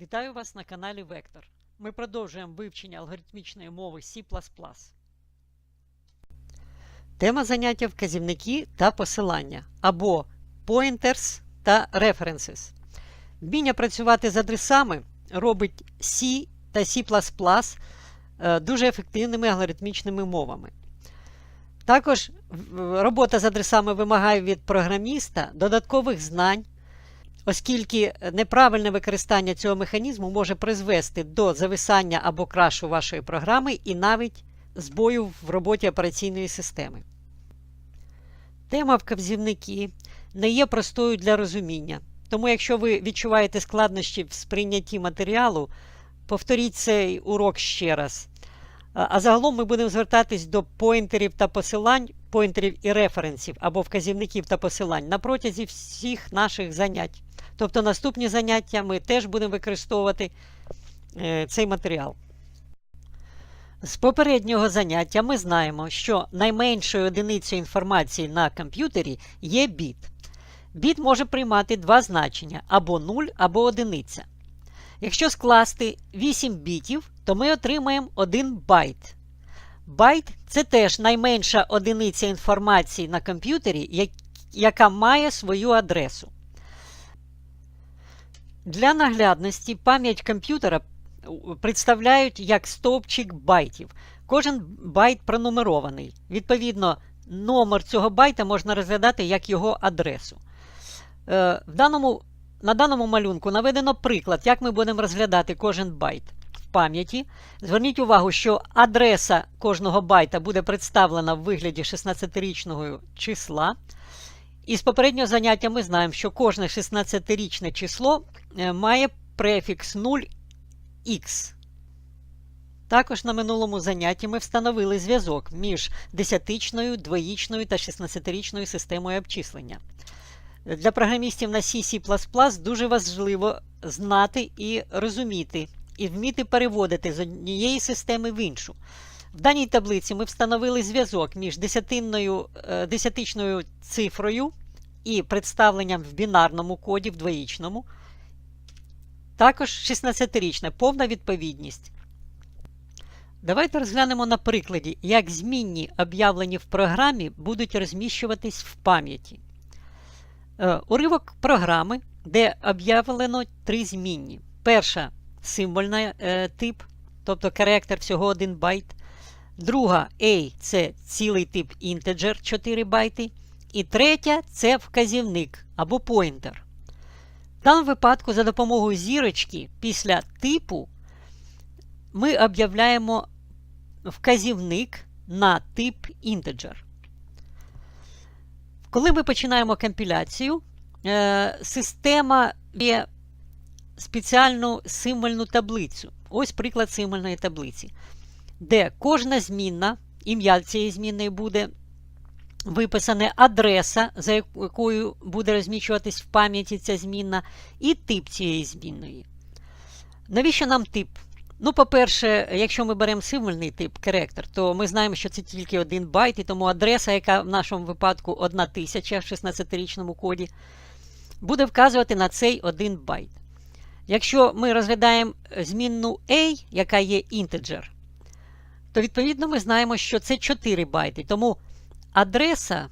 Вітаю вас на каналі Вектор. Ми продовжуємо вивчення алгоритмічної мови C. Тема заняття вказівники та посилання або pointers та references. Вміння працювати з адресами робить C та C е, дуже ефективними алгоритмічними мовами. Також робота з адресами вимагає від програміста додаткових знань, оскільки неправильне використання цього механізму може призвести до зависання або крашу вашої програми і навіть збою в роботі операційної системи. Тема вказівники не є простою для розуміння. Тому, якщо ви відчуваєте складнощі в сприйнятті матеріалу, повторіть цей урок ще раз. А загалом ми будемо звертатись до поінтерів та посилань, поінтерів і референсів або вказівників та посилань на протязі всіх наших занять. Тобто наступні заняття ми теж будемо використовувати е, цей матеріал. З попереднього заняття ми знаємо, що найменшою одиницею інформації на комп'ютері є біт. Біт може приймати два значення або 0, або 1. Якщо скласти 8 бітів, то ми отримаємо 1 байт. Байт це теж найменша одиниця інформації на комп'ютері, яка має свою адресу. Для наглядності пам'ять комп'ютера представляють як стовпчик байтів. Кожен байт пронумерований. Відповідно, номер цього байта можна розглядати як його адресу. Е, в даному, на даному малюнку наведено приклад, як ми будемо розглядати кожен байт в пам'яті. Зверніть увагу, що адреса кожного байта буде представлена в вигляді 16-річного числа. І з попереднього заняття ми знаємо, що кожне 16-річне число е, має префікс 0x. Також на минулому занятті ми встановили зв'язок між десятичною, двоїчною та 16-річною системою обчислення. Для програмістів на C, C++ дуже важливо знати і розуміти, і вміти переводити з однієї системи в іншу. В даній таблиці ми встановили зв'язок між десятинною, е, десятичною цифрою і представленням в бінарному коді, в двоїчному. Також 16-річна повна відповідність. Давайте розглянемо на прикладі, як змінні, об'явлені в програмі, будуть розміщуватись в пам'яті. Е, Уривок програми, де об'явлено три змінні. Перша символьний е, тип, тобто характер всього 1 байт. Друга A це цілий тип інтеджер 4 байти. І третя це вказівник або поінтер. В даному випадку за допомогою зірочки після типу ми об'являємо вказівник на тип інтеджер. Коли ми починаємо компіляцію, е, система є спеціальну символьну таблицю. Ось приклад символьної таблиці, де кожна змінна, ім'я цієї змінної буде виписана адреса, за якою буде розміщуватись в пам'яті ця змінна, і тип цієї змінної. Навіщо нам тип? Ну, по-перше, якщо ми беремо символьний тип керектор, то ми знаємо, що це тільки один байт, і тому адреса, яка в нашому випадку 1000 в 16-річному коді, буде вказувати на цей один байт. Якщо ми розглядаємо змінну A, яка є інтеджер, то відповідно ми знаємо, що це 4 байти. Тому адреса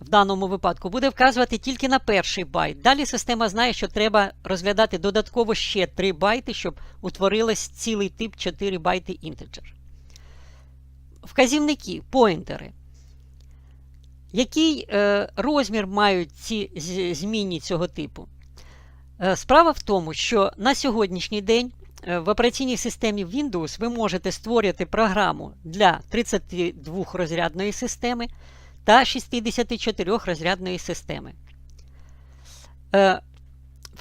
в даному випадку буде вказувати тільки на перший байт. Далі система знає, що треба розглядати додатково ще 3 байти, щоб утворилось цілий тип 4 байти інтеджер. Вказівники, поінтери. Який е, розмір мають ці змінні цього типу? Е, Справа в тому, що на сьогоднішній день в операційній системі Windows ви можете створювати програму для 32 розрядної системи та 64 розрядної системи. Е,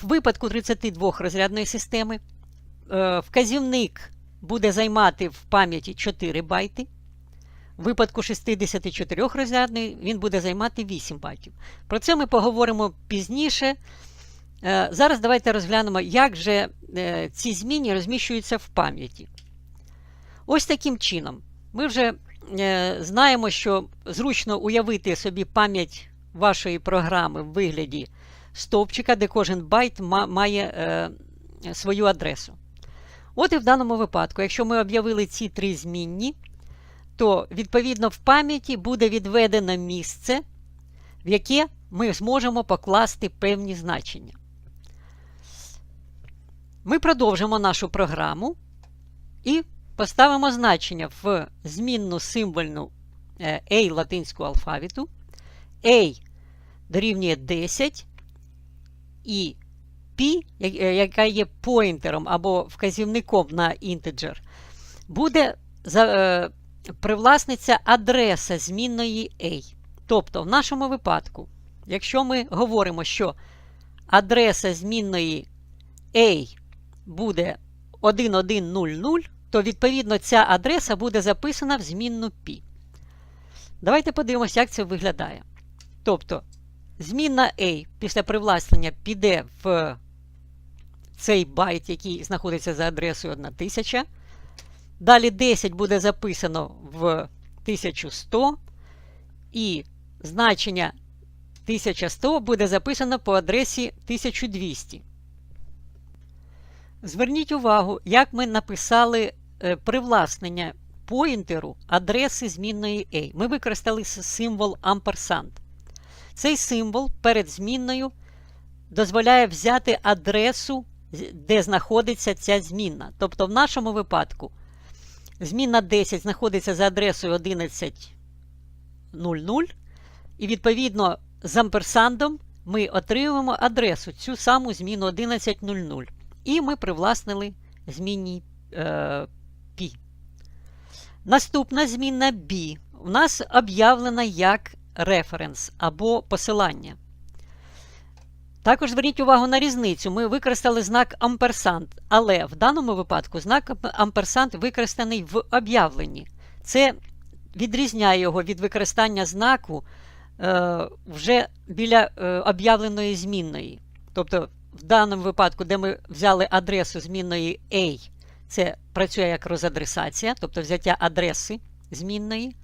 В випадку 32 розрядної системи е, вказівник буде займати в пам'яті 4 байти. В випадку 64 розрядної він буде займати 8 байтів. Про це ми поговоримо пізніше. Е, Зараз давайте розглянемо, як же е, ці зміни розміщуються в пам'яті. Ось таким чином. Ми вже е, знаємо, що зручно уявити собі пам'ять вашої програми в вигляді стовпчика, де кожен байт має свою адресу. От і в даному випадку, якщо ми об'явили ці три змінні, то відповідно в пам'яті буде відведено місце, в яке ми зможемо покласти певні значення. Ми продовжимо нашу програму і поставимо значення в змінну символьну е, A латинського алфавіту. A дорівнює 10 і P, е, яка є поінтером або вказівником на інтеджер, буде е, адреса змінної A. Тобто, в нашому випадку, якщо ми говоримо, що адреса змінної A буде 1100, то відповідно ця адреса буде записана в змінну P. Давайте подивимося, як це виглядає. Тобто, змінна A після привласнення піде в цей байт, який знаходиться за адресою 1000. Далі 10 буде записано в 1100, і значення 1100 буде записано по адресі 1200. Зверніть увагу, як ми написали е, привласнення поінтеру адреси змінної A. Ми використали символ амперсанд. Цей символ перед змінною дозволяє взяти адресу, де знаходиться ця змінна. Тобто, в нашому випадку змінна 10 знаходиться за адресою 11.00, і відповідно з амперсандом ми отримуємо адресу, цю саму зміну 11.00. І ми привласнили змінній е, P. Наступна змінна B у нас об'явлена як референс або посилання. Також зверніть увагу на різницю. Ми використали знак амперсант, але в даному випадку знак амперсант використаний в об'явленні. Це відрізняє його від використання знаку е, вже біля е, об'явленої змінної. Тобто, в даному випадку, де ми взяли адресу змінної A, це працює як розадресація, тобто взяття адреси змінної.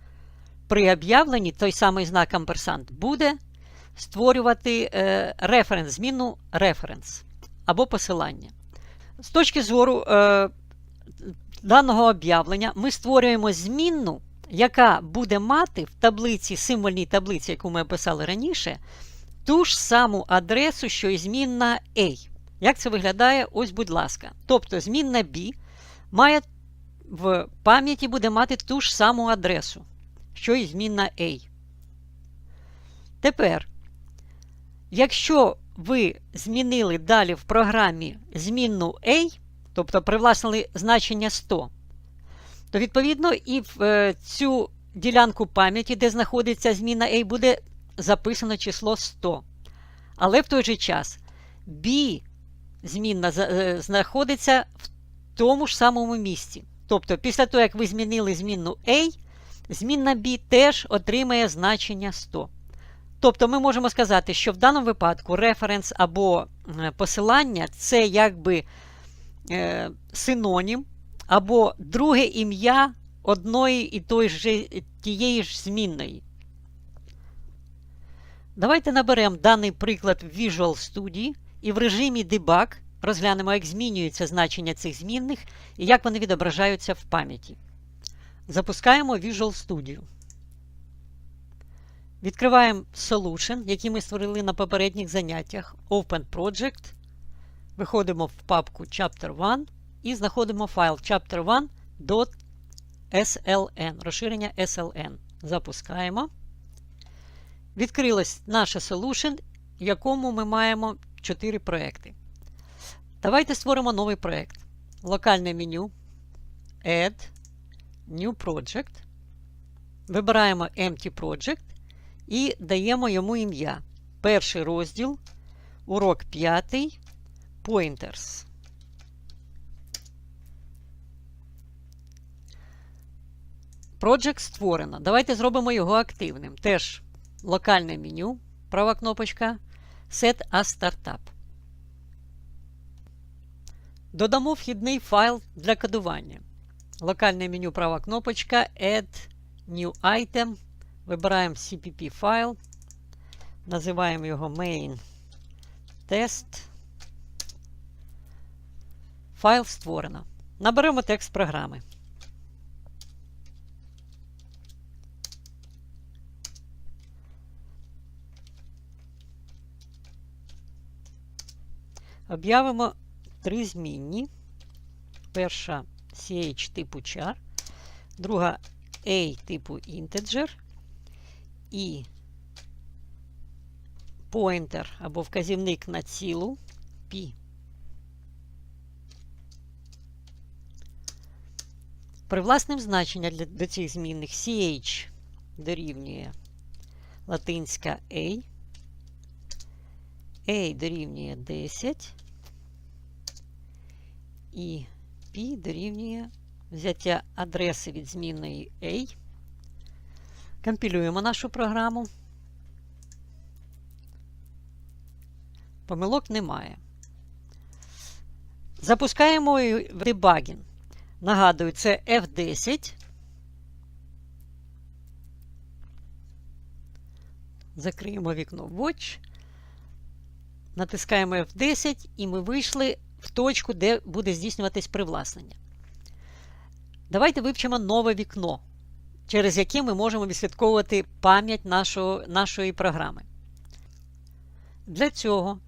При об'явленні той самий знак амперсант буде створювати е, референс, зміну референс або посилання. З точки зору е, даного об'явлення ми створюємо змінну, яка буде мати в таблиці, символьній таблиці, яку ми описали раніше, ту ж саму адресу, що і змінна A. Як це виглядає? Ось, будь ласка. Тобто змінна B має в пам'яті буде мати ту ж саму адресу, що і змінна A. Тепер, якщо ви змінили далі в програмі змінну A, тобто привласнили значення 100, то відповідно і в е, цю ділянку пам'яті, де знаходиться зміна A, буде записано число 100. Але в той же час B змінна е, знаходиться в тому ж самому місці. Тобто, після того, як ви змінили змінну A, змінна B теж отримає значення 100. Тобто ми можемо сказати, що в даному випадку референс або е, посилання це якби е, синонім або друге ім'я одної і той же, тієї ж змінної. Давайте наберемо даний приклад в Visual Studio і в режимі Debug розглянемо, як змінюється значення цих змінних і як вони відображаються в пам'яті. Запускаємо Visual Studio. Відкриваємо Solution, який ми створили на попередніх заняттях. Open Project. Виходимо в папку Chapter 1 і знаходимо файл chapter1.sln, розширення SLN. Запускаємо. Відкрилось наше Solution, в якому ми маємо 4 проекти. Давайте створимо новий проект. Локальне меню. Add. New Project. Вибираємо Empty Project і даємо йому ім'я. Перший розділ, урок 5, Pointers. Project створено. Давайте зробимо його активним. Теж локальне меню, права кнопочка, Set as Startup. Додамо вхідний файл для кодування. Локальне меню, права кнопочка, Add New Item. Вибираємо CPP файл, називаємо його main test. Файл створено. Наберемо текст програми. Об'явимо три змінні. Перша ch типу char, друга a типу integer і pointer або вказівник на цілу p. Привласним значення для, до цих змінних ch дорівнює латинська a, a дорівнює 10 і p дорівнює взяття адреси від змінної a. Компілюємо нашу програму. Помилок немає. Запускаємо дебагін. Нагадую, це F10. Закриємо вікно Watch. Натискаємо F10 і ми вийшли в точку, де буде здійснюватись привласнення. Давайте вивчимо нове вікно, через яке ми можемо відслідковувати пам'ять нашої програми. Для цього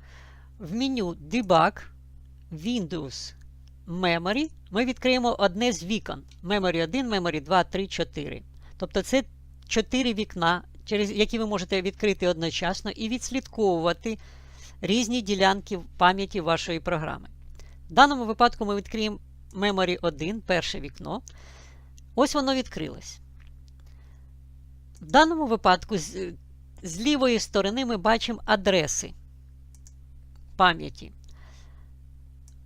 в меню Debug Windows Memory ми відкриємо одне з вікон. Memory 1, Memory 2, 3, 4. Тобто це 4 вікна, через які ви можете відкрити одночасно і відслідковувати різні ділянки пам'яті вашої програми. В даному випадку ми відкриємо Memory 1, перше вікно. Ось воно відкрилось. В даному випадку з, з лівої сторони ми бачимо адреси пам'яті.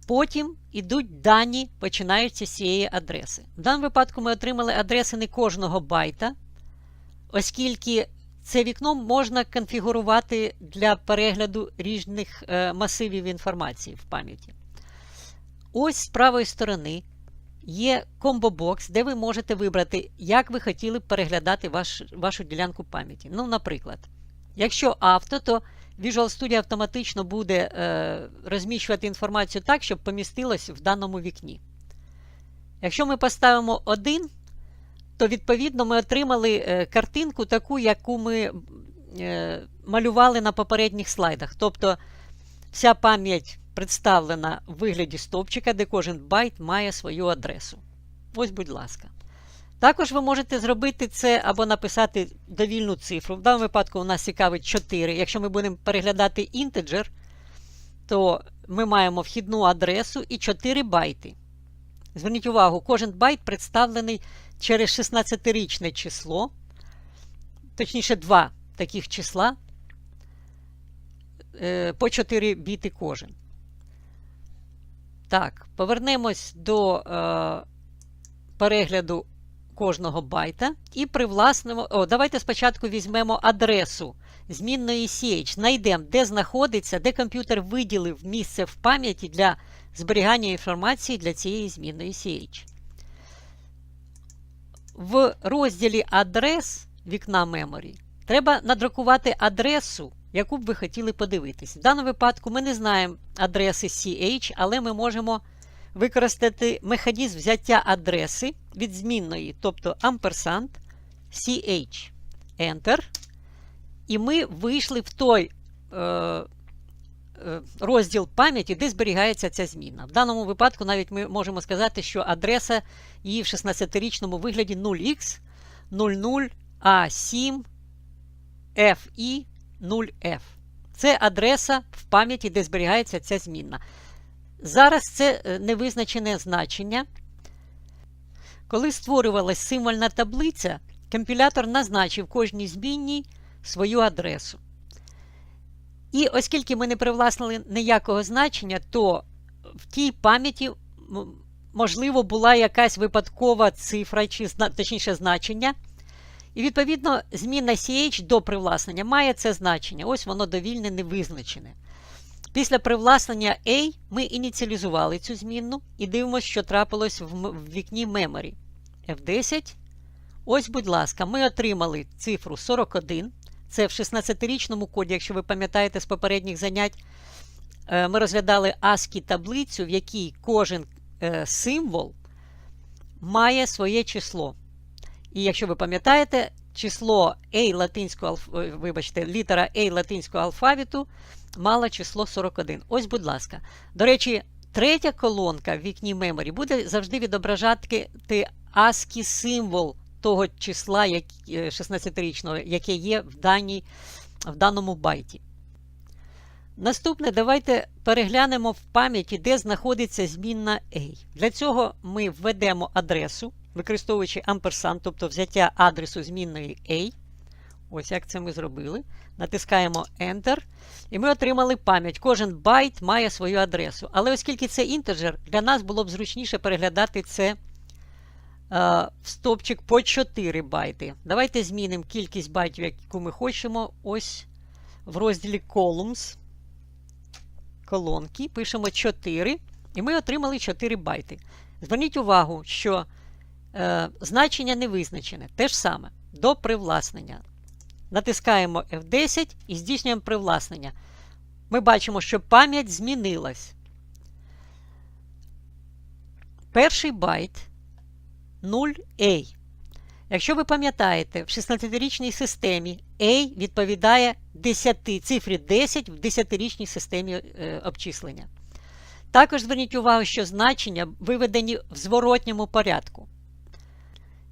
Потім йдуть дані, починаються з цієї адреси. В даному випадку ми отримали адреси не кожного байта, оскільки це вікно можна конфігурувати для перегляду різних е, масивів інформації в пам'яті. Ось з правої сторони є комбо-бокс, де ви можете вибрати, як ви хотіли б переглядати ваш, вашу ділянку пам'яті. Ну, наприклад, якщо авто, то Visual Studio автоматично буде е, розміщувати інформацію так, щоб помістилось в даному вікні. Якщо ми поставимо 1, то відповідно ми отримали е, картинку, таку, яку ми е, малювали на попередніх слайдах. Тобто вся пам'ять представлена в вигляді стовпчика, де кожен байт має свою адресу. Ось, будь ласка. Також ви можете зробити це або написати довільну цифру. В даному випадку у нас цікавить 4. Якщо ми будемо переглядати інтеджер, то ми маємо вхідну адресу і 4 байти. Зверніть увагу, кожен байт представлений через 16-річне число, точніше, два таких числа е, по 4 біти кожен. Так, повернемось до е, перегляду кожного байта і привласнимо. О, давайте спочатку візьмемо адресу змінної CH. Знайдемо, де знаходиться, де комп'ютер виділив місце в пам'яті для зберігання інформації для цієї змінної CH. В розділі адрес вікна Memory треба надрукувати адресу, яку б ви хотіли подивитись. В даному випадку ми не знаємо адреси CH, але ми можемо використати механізм взяття адреси від змінної, тобто амперсант CH. Enter. І ми вийшли в той е, розділ пам'яті, де зберігається ця зміна. В даному випадку навіть ми можемо сказати, що адреса її в 16-річному вигляді 0x 00A7 FI 0F. Це адреса в пам'яті, де зберігається ця змінна. Зараз це е, невизначене значення. Коли створювалась символьна таблиця, компілятор назначив кожній змінній свою адресу. І оскільки ми не привласнили ніякого значення, то в тій пам'яті, можливо, була якась випадкова цифра, чи точніше значення. І, відповідно, зміна CH до привласнення має це значення. Ось воно довільне невизначене. Після привласнення A ми ініціалізували цю змінну і дивимося, що трапилось в вікні Memory. F10. Ось, будь ласка, ми отримали цифру 41. Це в 16-річному коді, якщо ви пам'ятаєте з попередніх занять, е, ми розглядали ASCII таблицю, в якій кожен е, символ має своє число. І якщо ви пам'ятаєте, число A латинського алф... вибачте, літера A латинського алфавіту мала число 41. Ось, будь ласка. До речі, третя колонка в вікні Memory буде завжди відображати ASCII символ того числа 16-річного, яке є в, даній... в даному байті. Наступне, давайте переглянемо в пам'яті, де знаходиться змінна A. Для цього ми введемо адресу, використовуючи амперсант, тобто взяття адресу змінної A. Ось як це ми зробили. Натискаємо Enter. І ми отримали пам'ять. Кожен байт має свою адресу. Але оскільки це інтеджер, для нас було б зручніше переглядати це е, в стопчик по 4 байти. Давайте змінимо кількість байтів, яку ми хочемо. Ось в розділі Columns колонки, пишемо 4, і ми отримали 4 байти. Зверніть увагу, що е, значення не визначене. Те ж саме до привласнення. Натискаємо F10 і здійснюємо привласнення. Ми бачимо, що пам'ять змінилась. Перший байт 0A. Якщо ви пам'ятаєте, в 16-річній системі A відповідає 10, цифрі 10 в 10-річній системі е, обчислення. Також зверніть увагу, що значення виведені в зворотньому порядку.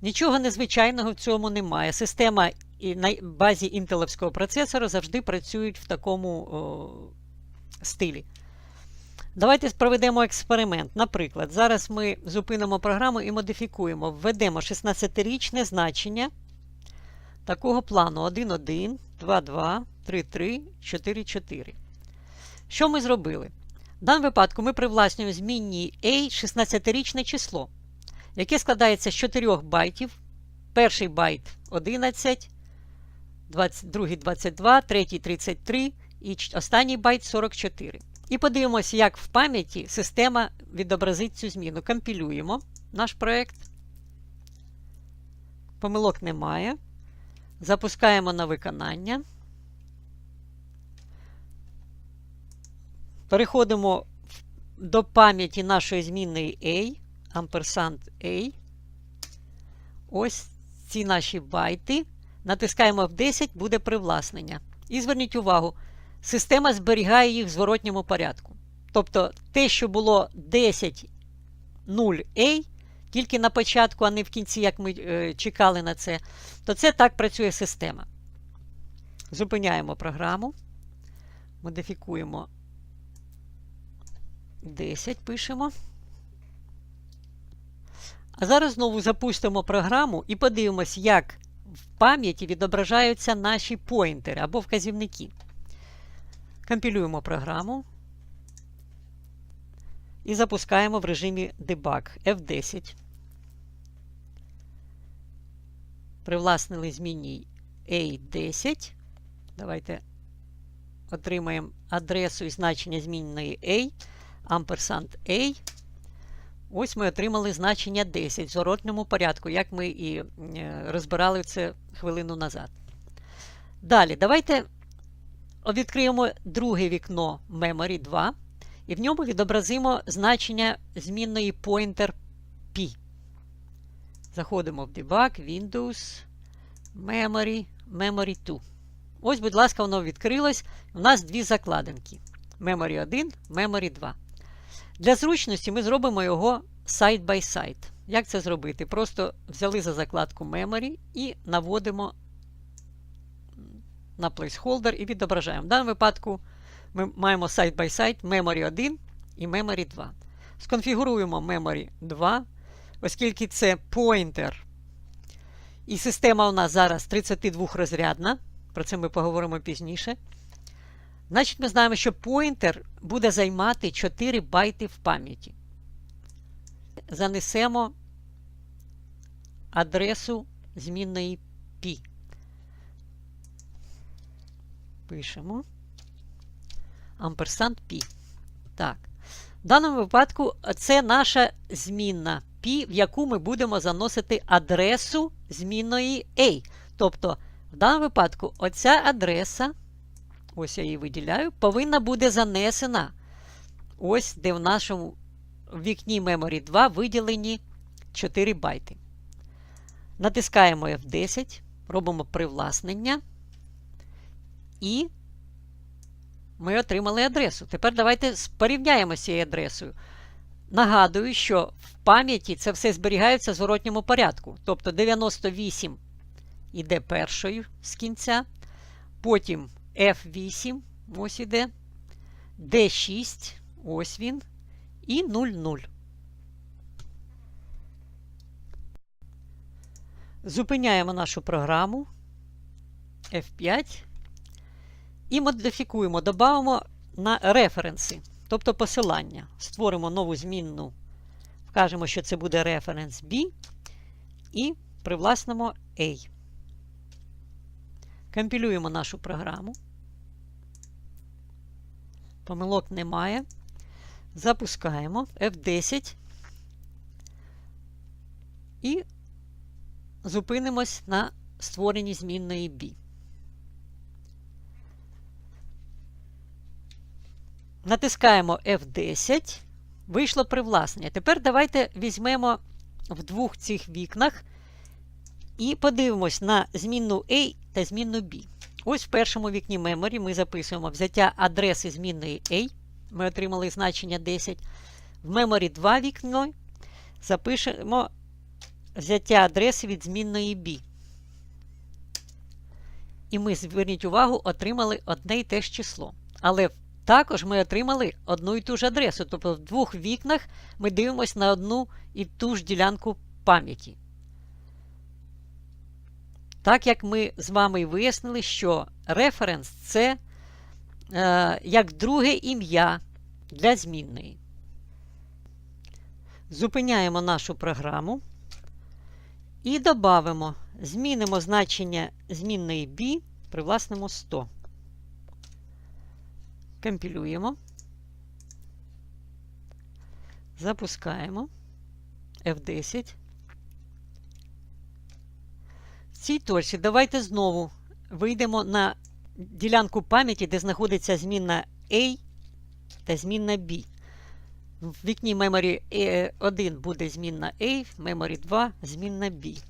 Нічого незвичайного в цьому немає. Система на базі інтеловського процесора завжди працюють в такому о, стилі. Давайте проведемо експеримент. Наприклад, зараз ми зупинимо програму і модифікуємо. Введемо 16-річне значення такого плану 1,1, 2,2, 3,3, 4,4. Що ми зробили? В даному випадку ми привласнюємо змінній A 16-річне число, яке складається з 4 байтів. Перший байт 11, 20, другий 22, третій 33 і останній байт 44. І подивимося, як в пам'яті система відобразить цю зміну. Компілюємо наш проєкт. Помилок немає. Запускаємо на виконання. Переходимо до пам'яті нашої змінної A, амперсант A. Ось ці наші байти. Натискаємо F10, буде привласнення. І зверніть увагу, система зберігає їх в зворотньому порядку. Тобто те, що було 10 0A, тільки на початку, а не в кінці, як ми е, чекали на це, то це так працює система. Зупиняємо програму, модифікуємо 10, пишемо. А зараз знову запустимо програму і подивимось, як в пам'яті відображаються наші поінтери або вказівники. Компілюємо програму і запускаємо в режимі Debug F10. Привласнили змінній A10. Давайте отримаємо адресу і значення змінної A, амперсант A. Ось ми отримали значення 10 в зворотному порядку, як ми і розбирали це хвилину назад. Далі, давайте відкриємо друге вікно Memory 2, і в ньому відобразимо значення змінної pointer P. Заходимо в Debug, Windows, Memory, Memory 2. Ось, будь ласка, воно відкрилось. У нас дві закладинки. Memory 1, Memory 2. Для зручності ми зробимо його side by side. Як це зробити? Просто взяли за закладку Memory і наводимо на placeholder і відображаємо. В даному випадку ми маємо side by side Memory 1 і Memory 2. Сконфігуруємо Memory 2, оскільки це pointer. І система у нас зараз 32 розрядна. Про це ми поговоримо пізніше. Значить, ми знаємо, що поінтер буде займати 4 байти в пам'яті. Занесемо адресу змінної P. Пишемо амперсант P. Так. В даному випадку це наша змінна P, в яку ми будемо заносити адресу змінної A. Тобто, в даному випадку, оця адреса, ось я її виділяю, повинна бути занесена. Ось де в нашому вікні Memory 2 виділені 4 байти. Натискаємо F10, робимо привласнення. І ми отримали адресу. Тепер давайте порівняємо з цією адресою. Нагадую, що в пам'яті це все зберігається в зворотньому порядку. Тобто 98 іде першою з кінця, потім F8, ось іде, D6, ось він, і 00. Зупиняємо нашу програму F5 і модифікуємо, додамо на референси, тобто посилання. Створимо нову змінну, вкажемо, що це буде референс B, і привласнимо A. Компілюємо нашу програму. Помилок немає. Запускаємо F10 і зупинимось на створенні змінної B. Натискаємо F10. Вийшло привласнення. Тепер давайте візьмемо в двох цих вікнах і подивимось на змінну A та змінну B. Ось в першому вікні Memory ми записуємо взяття адреси змінної A. Ми отримали значення 10. В Memory 2 вікно запишемо взяття адреси від змінної B. І ми, зверніть увагу, отримали одне і те ж число. Але також ми отримали одну і ту ж адресу. Тобто в двох вікнах ми дивимося на одну і ту ж ділянку пам'яті. Так як ми з вами вияснили, що референс це е, як друге ім'я для змінної. Зупиняємо нашу програму і додамо, змінимо значення змінної B, привласнимо 100. Компілюємо. Запускаємо F10. В цій точці давайте знову вийдемо на ділянку пам'яті, де знаходиться змінна A та змінна B. В вікні Memory 1 буде змінна A, в Memory 2 змінна B.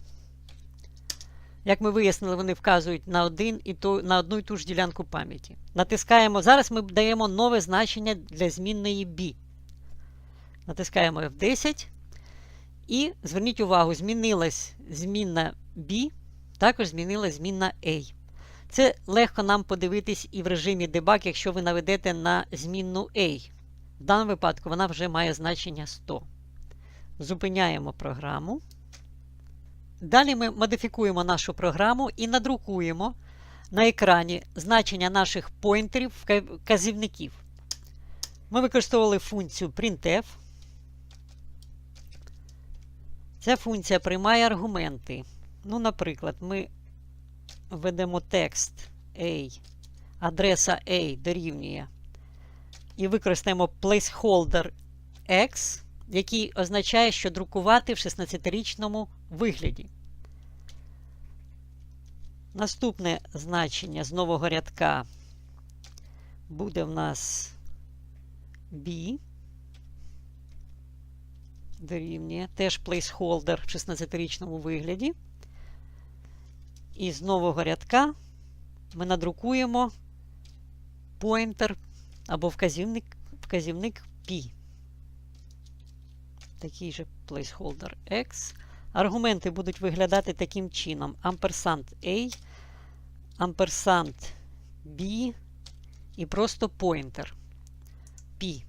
Як ми вияснили, вони вказують на один і то, на одну і ту ж ділянку пам'яті. Натискаємо. Зараз ми даємо нове значення для змінної B. Натискаємо F10. І зверніть увагу, змінилась змінна B, також змінилась змінна A. Це легко нам подивитись і в режимі debug, якщо ви наведете на змінну A. В даному випадку вона вже має значення 100. Зупиняємо програму. Далі ми модифікуємо нашу програму і надрукуємо на екрані значення наших поінтерів вказівників. Ми використовували функцію printf. Ця функція приймає аргументи. Ну, Наприклад, ми введемо текст A, адреса A дорівнює. І використаємо placeholder X, який означає, що друкувати в 16-річному вигляді. Наступне значення з нового рядка буде в нас B. Дорівнює теж placeholder в 16-річному вигляді. І з нового рядка ми надрукуємо pointer або вказівник вказівник P. Такий же placeholder X. Аргументи будуть виглядати таким чином: амперсант A, амперсант B і просто pointer P.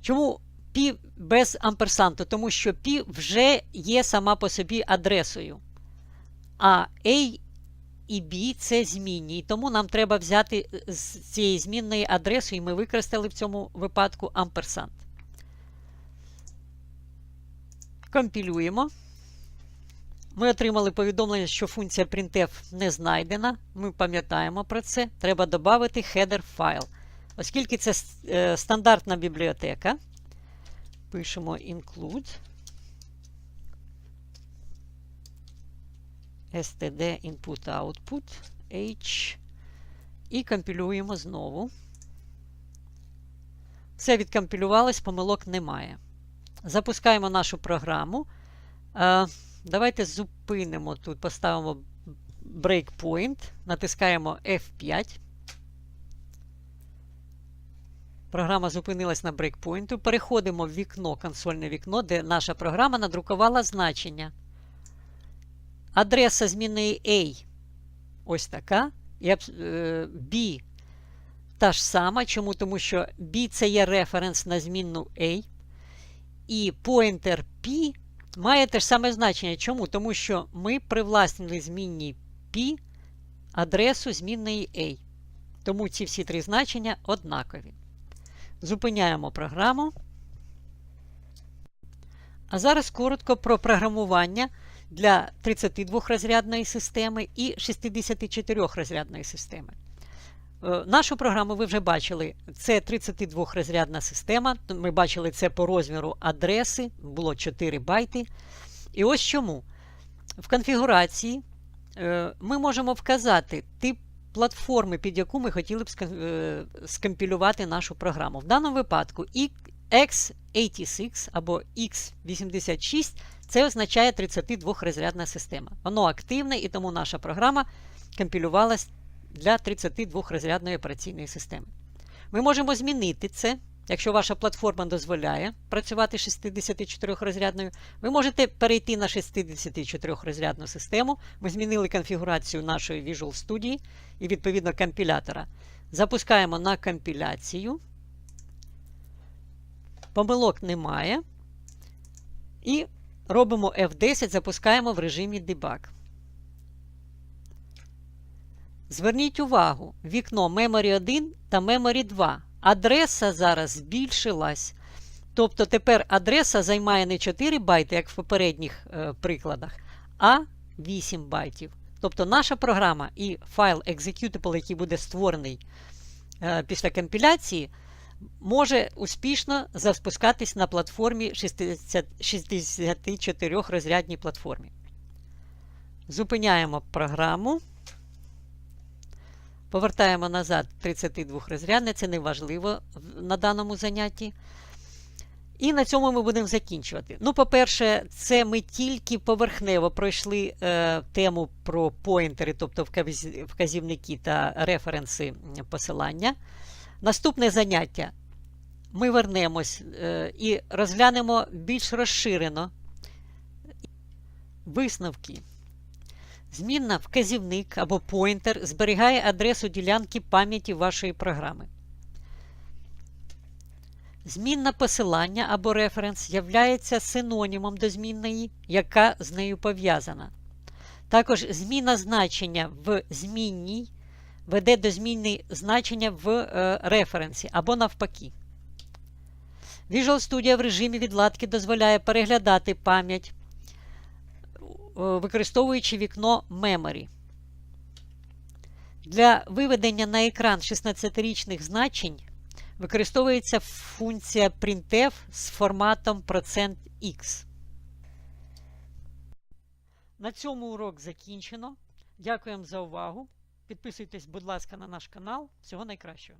Чому P без амперсанту? Тому що P вже є сама по собі адресою. А A і B це змінні. І тому нам треба взяти з цієї змінної адресу, і ми використали в цьому випадку амперсант. Компілюємо. Ми отримали повідомлення, що функція printf не знайдена. Ми пам'ятаємо про це. Треба додати header файл. Оскільки це е, стандартна бібліотека, пишемо include std input output h і компілюємо знову. Все відкомпілювалось, помилок немає. Запускаємо нашу програму. Е, Давайте зупинимо тут, поставимо breakpoint, натискаємо F5. Програма зупинилась на брейкпойнту. Переходимо в вікно, консольне вікно, де наша програма надрукувала значення. Адреса змінної A ось така. І е, B та ж сама. Чому? Тому що B це є референс на змінну A. І pointer P має те ж саме значення. Чому? Тому що ми привласнили змінній P адресу змінної A. Тому ці всі три значення однакові. Зупиняємо програму. А зараз коротко про програмування для 32-розрядної системи і 64-розрядної системи. Е, Нашу програму ви вже бачили. Це 32-розрядна система. Ми бачили це по розміру адреси, було 4 байти. І ось чому. В конфігурації е, ми можемо вказати тип платформи, під яку ми хотіли б е, скомпілювати нашу програму. В даному випадку x86 або x86 це означає 32-розрядна система. Воно активне і тому наша програма компілювалась для 32-розрядної операційної системи. Ми можемо змінити це. Якщо ваша платформа дозволяє працювати 64-розрядною, ви можете перейти на 64-розрядну систему. Ми змінили конфігурацію нашої Visual Studio і відповідно компілятора. Запускаємо на компіляцію. Помилок немає. І робимо F10, запускаємо в режимі Debug. Зверніть увагу, вікно Memory 1 та Memory 2. Адреса зараз збільшилась. Тобто тепер адреса займає не 4 байти, як в попередніх е, прикладах, а 8 байтів. Тобто наша програма і файл executable, який буде створений е, після компіляції, може успішно запускатись на платформі 60, 64-розрядній платформі. Зупиняємо програму. Повертаємо назад 32 розрядне, це не важливо на даному занятті. І на цьому ми будемо закінчувати. Ну, по-перше, це ми тільки поверхнево пройшли е, тему про поінтери, тобто вказівники та референси посилання. Наступне заняття ми вернемось е, і розглянемо більш розширено висновки. Змінна вказівник або поінтер зберігає адресу ділянки пам'яті вашої програми. Змінна посилання або референс являється синонімом до змінної, яка з нею пов'язана. Також зміна значення в змінній веде до зміни значення в е, референсі або навпаки. Visual Studio в режимі відладки дозволяє переглядати пам'ять, використовуючи вікно Memory. Для виведення на екран 16-річних значень використовується функція printf з форматом %x. На цьому урок закінчено. Дякуємо за увагу. Підписуйтесь, будь ласка, на наш канал. Всього найкращого.